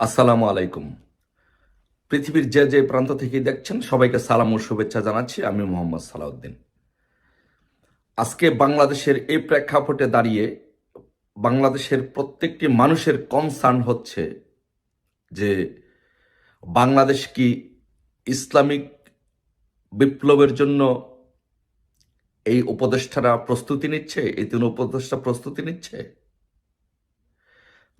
আসসালামু আলাইকুম। পৃথিবীর যে যে প্রান্ত থেকে দেখছেন, সবাইকে সালাম ও শুভেচ্ছা জানাচ্ছি। আমি মোহাম্মদ সালাউদ্দিন। আজকে বাংলাদেশের এই প্রেক্ষাপটে দাঁড়িয়ে বাংলাদেশের প্রত্যেকটি মানুষের কনসার্ন হচ্ছে যে বাংলাদেশ কি ইসলামিক বিপ্লবের জন্য এই উপদেষ্টারা প্রস্তুতি নিচ্ছে, এই তিন উপদেষ্টা প্রস্তুতি নিচ্ছে?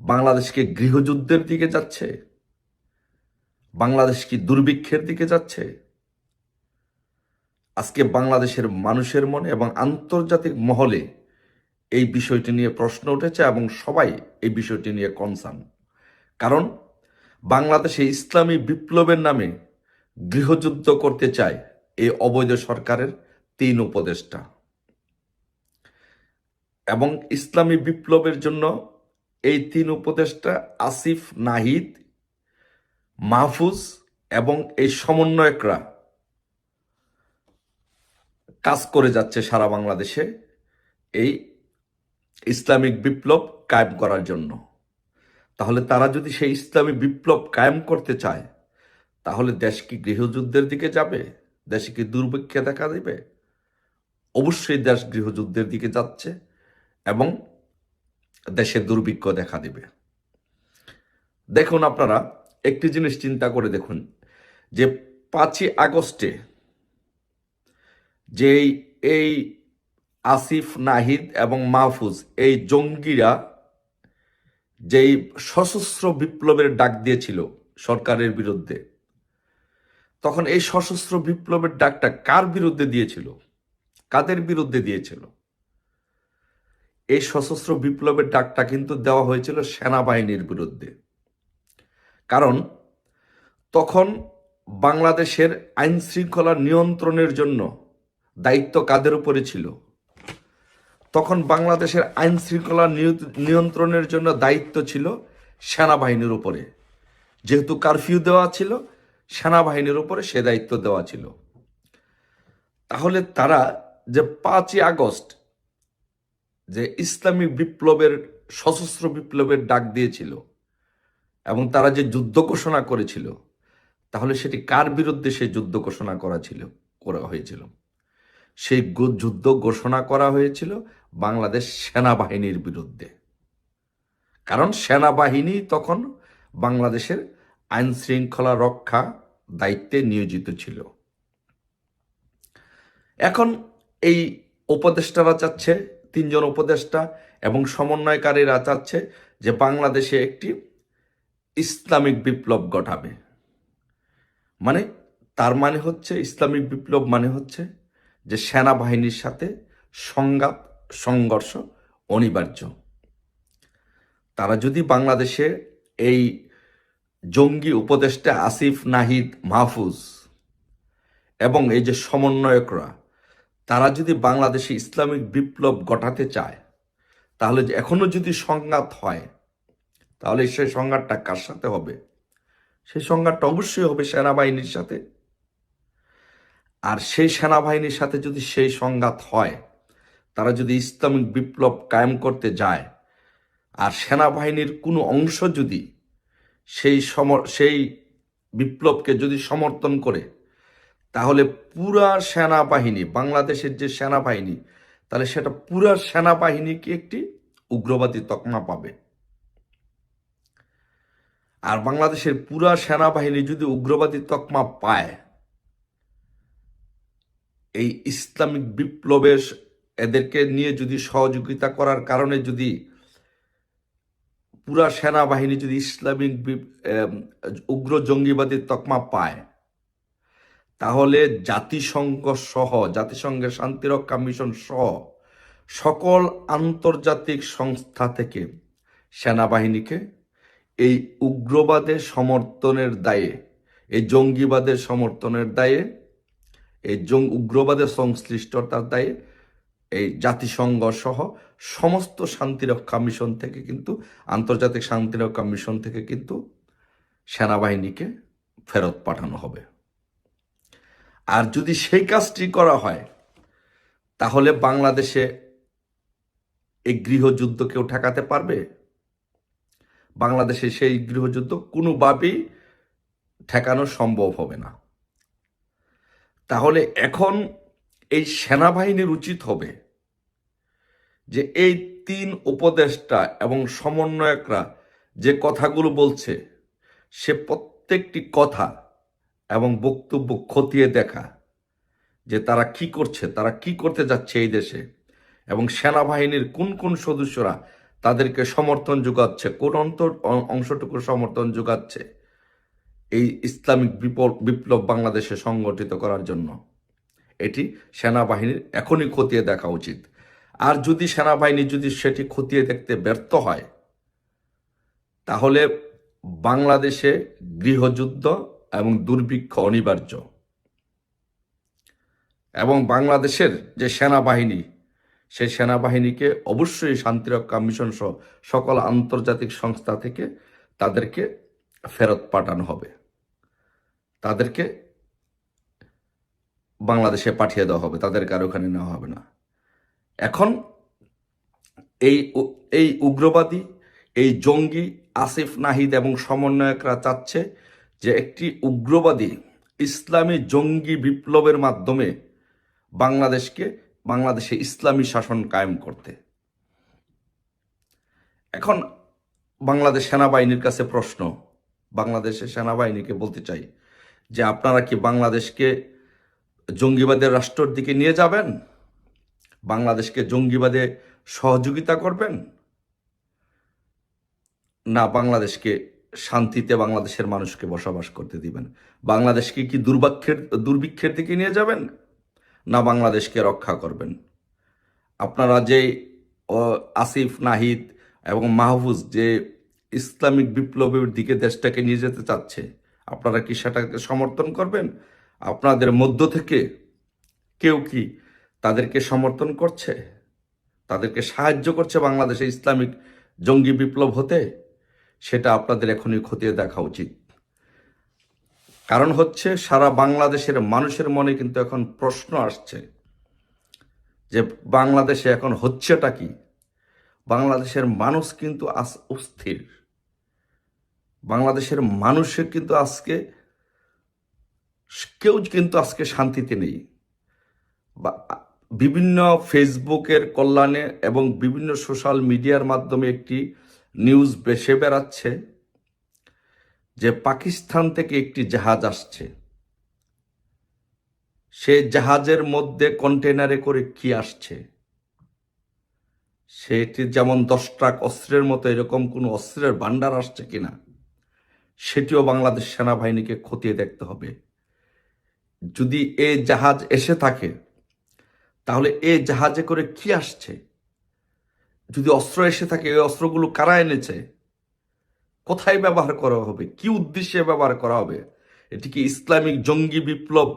বাংলাদেশকে গৃহযুদ্ধের দিকে যাচ্ছে। বাংলাদেশ কি দুর্ভিক্ষের দিকে যাচ্ছে? আজকে বাংলাদেশের মানুষের মনে এবং আন্তর্জাতিক মহলে এই বিষয়টি নিয়ে প্রশ্ন উঠেছে এবং সবাই এই বিষয়টি নিয়ে কনসার্ন কারণ বাংলাদেশে ইসলামী বিপ্লবের নামে গৃহযুদ্ধ করতে চায় এই অবৈধ সরকারের তিন উপদেষ্টা। এবং ইসলামী বিপ্লবের জন্য এই তিন উপদেষ্টা আসিফ, নাহিদ, মাহফুজ এবং এই সমন্বয়করা কাজ করে যাচ্ছে সারা বাংলাদেশে এই ইসলামিক বিপ্লব কায়েম করার জন্য। তাহলে তারা যদি সেই ইসলামী বিপ্লব কায়েম করতে চায়, তাহলে দেশ কি গৃহযুদ্ধের দিকে যাবে? দেশে কি দুর্ভিক্ষে দেখা দেবে? অবশ্যই দেশ গৃহযুদ্ধের দিকে যাচ্ছে এবং দেশে দুর্ভিক্ষ দেখা দিবে। দেখুন আপনারা, একটি জিনিস চিন্তা করে দেখুন, যে পাঁচই আগস্টে যেই এই আসিফ, নাহিদ এবং মাহফুজ, এই জঙ্গিরা যেই সশস্ত্র বিপ্লবের ডাক দিয়েছিল সরকারের বিরুদ্ধে, তখন এই সশস্ত্র বিপ্লবের ডাকটা কার বিরুদ্ধে দিয়েছিল? কাদের বিরুদ্ধে দিয়েছিল? এই সশস্ত্র বিপ্লবের ডাকটা কিন্তু দেওয়া হয়েছিল সেনাবাহিনীর বিরুদ্ধে। কারণ তখন বাংলাদেশের আইন শৃঙ্খলা নিয়ন্ত্রণের জন্য দায়িত্ব কাদের উপরে ছিল? তখন বাংলাদেশের আইন শৃঙ্খলা নিয়ন্ত্রণের জন্য দায়িত্ব ছিল সেনাবাহিনীর উপরে। যেহেতু কারফিউ দেওয়া ছিল, সেনাবাহিনীর উপরে সে দায়িত্ব দেওয়া ছিল। তাহলে তারা যে পাঁচই আগস্ট যে ইসলামিক বিপ্লবের, সশস্ত্র বিপ্লবের ডাক দিয়েছিল এবং তারা যে যুদ্ধ ঘোষণা করেছিল, তাহলে সেটি কার বিরুদ্ধে সেই যুদ্ধ ঘোষণা করা ছিল, করা হয়েছিল? সেই যুদ্ধ ঘোষণা করা হয়েছিল বাংলাদেশ সেনাবাহিনীর বিরুদ্ধে। কারণ সেনাবাহিনী তখন বাংলাদেশের আইন শৃঙ্খলা রক্ষা দায়িত্বে নিয়োজিত ছিল। এখন এই উপদেষ্টারা চাচ্ছে তিনজন উপদেষ্টা এবং সমন্বয়কারীরা চাচ্ছে যে বাংলাদেশে একটি ইসলামিক বিপ্লব ঘটাবে। মানে তার মানে হচ্ছে, ইসলামিক বিপ্লব মানে হচ্ছে যে সেনাবাহিনীর সাথে সংঘাত, সংঘর্ষ অনিবার্য। তারা যদি বাংলাদেশে এই জঙ্গি উপদেষ্টা আসিফ নাহিদ মাহফুজ এবং এই যে সমন্বয়করা তারা যদি বাংলাদেশে ইসলামিক বিপ্লব ঘটাতে চায়, তাহলে যে এখনও যদি সংঘাত হয়, তাহলে সেই সংঘাতটা কার সাথে হবে? সেই সংঘাতটা অবশ্যই হবে সেনাবাহিনীর সাথে। আর সেই সেনাবাহিনীর সাথে যদি সেই সংঘাত হয়, তারা যদি ইসলামিক বিপ্লব কায়েম করতে যায়, আর সেনাবাহিনীর কোনো অংশ যদি সেই সম সেই বিপ্লবকে যদি সমর্থন করে তাহলে পুরা সেনাবাহিনী, বাংলাদেশের যে সেনাবাহিনী, তাহলে সেটা পুরা সেনাবাহিনীকে একটি উগ্রবাদী তকমা পাবে। আর বাংলাদেশের পুরা সেনাবাহিনী যদি উগ্রবাদী তকমা পায়, এই ইসলামিক বিপ্লবের এদেরকে নিয়ে যদি সহযোগিতা করার কারণে যদি পুরা সেনাবাহিনী যদি ইসলামিক উগ্র জঙ্গিবাদী তকমা পায় তাহলে জাতিসংঘ সহ, জাতিসংঘের শান্তিরক্ষা মিশন সহ সকল আন্তর্জাতিক সংস্থা থেকে সেনাবাহিনীকে এই উগ্রবাদের সমর্থনের দায়ে, এই জঙ্গিবাদের সমর্থনের দায়ে, এই উগ্রবাদের সংশ্লিষ্টতার দায়ে এই জাতিসংঘ সহ সমস্ত শান্তিরক্ষা মিশন থেকে কিন্তু, আন্তর্জাতিক শান্তিরক্ষা মিশন থেকে কিন্তু সেনাবাহিনীকে ফেরত পাঠানো হবে। আর যদি সেই কাজটি করা হয়, তাহলে বাংলাদেশে এই গৃহযুদ্ধ কেউ ঠেকাতে পারবে? বাংলাদেশে সেই গৃহযুদ্ধ কোনোভাবেই ঠেকানো সম্ভব হবে না। তাহলে এখন এই সেনাবাহিনীর উচিত হবে যে এই তিন উপদেষ্টা এবং সমন্বয়করা যে কথাগুলো বলছে, সে প্রত্যেকটি কথা এবং বক্তব্য খতিয়ে দেখা যে তারা কি করছে, তারা কি করতে যাচ্ছে এই দেশে এবং সেনাবাহিনীর কোন কোন সদস্যরা তাদেরকে সমর্থন যোগাচ্ছে, কোন অন্তর অংশটুকু সমর্থন যোগাচ্ছে এই ইসলামিক বিপ্লব বাংলাদেশে সংগঠিত করার জন্য। এটি সেনাবাহিনীর এখনই খতিয়ে দেখা উচিত। আর যদি সেনাবাহিনী যদি সেটি খতিয়ে দেখতে ব্যর্থ হয়, তাহলে বাংলাদেশে গৃহযুদ্ধ এবং দুর্ভিক্ষ অনিবার্য। এবং বাংলাদেশের যে সেনাবাহিনী, সেই সেনাবাহিনীকে অবশ্যই শান্তিরক্ষা মিশন সহ সকল আন্তর্জাতিক সংস্থা থেকে তাদেরকে ফেরত পাঠানো হবে। তাদেরকে বাংলাদেশে পাঠিয়ে দেওয়া হবে। তাদেরকে আর ওখানে নেওয়া হবে না। এখন এই এই উগ্রবাদী, এই জঙ্গি আসিফ, নাহিদ এবং সমন্বয়করা চাচ্ছে যে একটি উগ্রবাদী ইসলামী জঙ্গি বিপ্লবের মাধ্যমে বাংলাদেশকে, বাংলাদেশে ইসলামী শাসন কায়েম করতে। এখন বাংলাদেশ সেনাবাহিনীর কাছে প্রশ্ন বাংলাদেশের সেনাবাহিনীকে বলতে চাই যে আপনারা কি বাংলাদেশকে জঙ্গিবাদের রাষ্ট্রের দিকে নিয়ে যাবেন? বাংলাদেশকে জঙ্গিবাদে সহযোগিতা করবেন? না, বাংলাদেশকে শান্তিতে বাংলাদেশের মানুষকে বসবাস করতে দিবেন। বাংলাদেশকে কি দুর্ভাক্ষের, দুর্ভিক্ষের দিকে নিয়ে যাবেন? না বাংলাদেশকে রক্ষা করবেন? আপনারা যে আসিফ, নাহিদ এবং মাহফুজ যে ইসলামিক বিপ্লবের দিকে দেশটাকে নিয়ে যেতে চাচ্ছে, আপনারা কি সেটাকে সমর্থন করবেন? আপনাদের মধ্য থেকে কেউ কি তাদেরকে সমর্থন করছে? তাদেরকে সাহায্য করছে বাংলাদেশে ইসলামিক জঙ্গি বিপ্লব হতে? সেটা আপনাদের এখনই খতিয়ে দেখা উচিত। কারণ হচ্ছে সারা বাংলাদেশের মানুষের মনে কিন্তু এখন প্রশ্ন আসছে যে বাংলাদেশে এখন হচ্ছেটা কি? বাংলাদেশের মানুষ কিন্তু আজ অস্থির। বাংলাদেশের মানুষের কিন্তু আজকে কেউ কিন্তু আজকে শান্তিতে নেই। বিভিন্ন ফেসবুকের কল্যাণে এবং বিভিন্ন সোশ্যাল মিডিয়ার মাধ্যমে একটি নিউজ বেসে বেড়াচ্ছে যে পাকিস্তান থেকে একটি জাহাজ আসছে। সে জাহাজের মধ্যে কন্টেনারে করে কি আসছে? সেটি যেমন দশ ট্রাক অস্ত্রের মতো এরকম কোনো অস্ত্রের ভান্ডার আসছে কিনা, সেটিও বাংলাদেশ সেনাবাহিনীকে খতিয়ে দেখতে হবে। যদি এ জাহাজ এসে থাকে, তাহলে এ জাহাজে করে কি আসছে? যদি অস্ত্র এসে থাকে, এই অস্ত্রগুলো কারা এনেছে? কোথায় ব্যবহার করা হবে? কি উদ্দেশ্যে ব্যবহার করা হবে? এটি কি ইসলামিক জঙ্গি বিপ্লব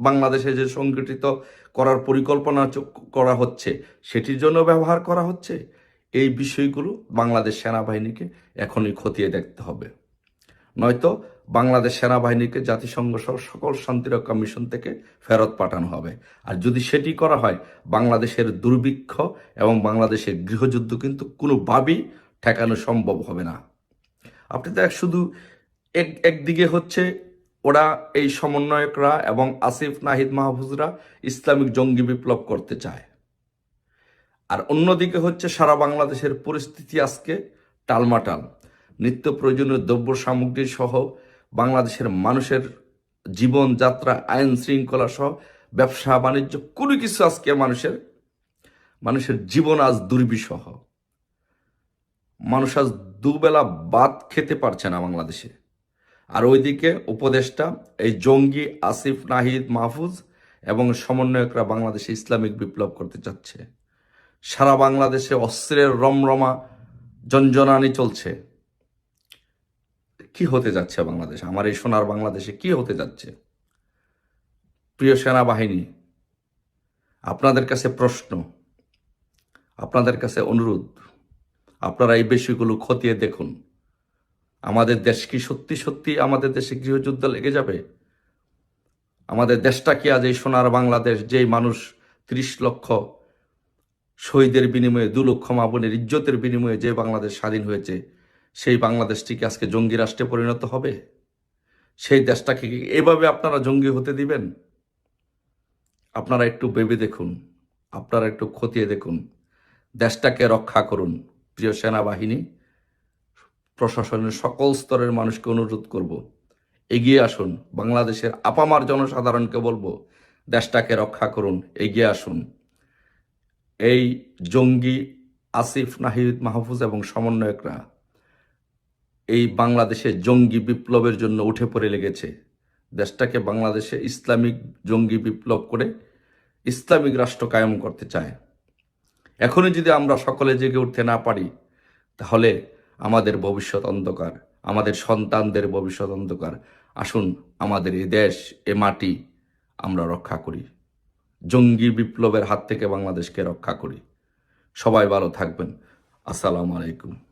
বাংলাদেশে যে সংগঠিত করার পরিকল্পনা করা হচ্ছে, সেটির জন্য ব্যবহার করা হচ্ছে? এই বিষয়গুলো বাংলাদেশ সেনাবাহিনীকে এখনই খতিয়ে দেখতে হবে। নয়তো বাংলাদেশ সেনাবাহিনীকে জাতিসংঘ সহ সকল শান্তিরক্ষা মিশন থেকে ফেরত পাঠানো হবে। আর যদি সেটি করা হয়, বাংলাদেশের দুর্ভিক্ষ এবং বাংলাদেশের গৃহযুদ্ধ কিন্তু কোনোভাবেই ঠেকানো সম্ভব হবে না। আপনি দেখ, শুধু এক, একদিকে হচ্ছে ওরা এই সমন্বয়করা এবং আসিফ, নাহিদ মাহফুজরা ইসলামিক জঙ্গি বিপ্লব করতে চায়। আর অন্যদিকে হচ্ছে সারা বাংলাদেশের পরিস্থিতি আজকে টালমাটাল। নিত্য প্রয়োজনীয় দ্রব্য সামগ্রী সহ বাংলাদেশের মানুষের জীবনযাত্রা আইন শৃঙ্খলা সহ ব্যবসা, বাণিজ্য, কোনো কিছু আজকে মানুষের মানুষের জীবন আজ দুর্বিষহ। মানুষ আজ দুবেলা ভাত খেতে পারছে না বাংলাদেশে। আর ওইদিকে উপদেষ্টা এই জঙ্গি আসিফ নাহিদ মাহফুজ এবং সমন্বয়করা বাংলাদেশে ইসলামিক বিপ্লব করতে চাচ্ছে। সারা বাংলাদেশে অস্ত্রের রমরমা, জঞ্জনানি চলছে। কি হতে যাচ্ছে বাংলাদেশ? আমার এই সোনার বাংলাদেশে কি হতে যাচ্ছে? প্রিয় সেনাবাহিনী, আপনাদের কাছে প্রশ্ন, আপনাদের কাছে অনুরোধ, আপনারা এই বিষয়গুলো খতিয়ে দেখুন। আমাদের দেশ কি সত্যি সত্যি আমাদের দেশে গৃহযুদ্ধ লেগে যাবে? আমাদের দেশটা কি আজ এই সোনার বাংলাদেশ, যেই মানুষ ত্রিশ লক্ষ শহীদের বিনিময়ে, দু লক্ষ মা বোনের ইজ্জতের বিনিময়ে যে বাংলাদেশ স্বাধীন হয়েছে সেই বাংলাদেশটি কি আজকে জঙ্গি রাষ্ট্রে পরিণত হবে? সেই দেশটাকে এভাবে আপনারা জঙ্গি হতে দিবেন? আপনারা একটু ভেবে দেখুন, আপনারা একটু খতিয়ে দেখুন, দেশটাকে রক্ষা করুন। প্রিয় সেনাবাহিনী, প্রশাসনের সকল স্তরের মানুষকে অনুরোধ করব, এগিয়ে আসুন। বাংলাদেশের আপামার জনসাধারণকে বলব, দেশটাকে রক্ষা করুন, এগিয়ে আসুন। এই জঙ্গি আসিফ নাহিদ মাহফুজ এবং সমন্বয়করা এই বাংলাদেশে জঙ্গি বিপ্লবের জন্য উঠে পড়ে লেগেছে। দেশটাকে বাংলাদেশে ইসলামিক জঙ্গি বিপ্লব করে ইসলামিক রাষ্ট্র কায়েম করতে চায়। এখনই যদি আমরা সকলে জেগে উঠতে না পারি, তাহলে আমাদের ভবিষ্যৎ অন্ধকার, আমাদের সন্তানদের ভবিষ্যৎ অন্ধকার। আসুন, আমাদের এ দেশ, এ মাটি আমরা রক্ষা করি। জঙ্গি বিপ্লবের হাত থেকে বাংলাদেশকে রক্ষা করি। সবাই ভালো থাকবেন। আসসালামু আলাইকুম।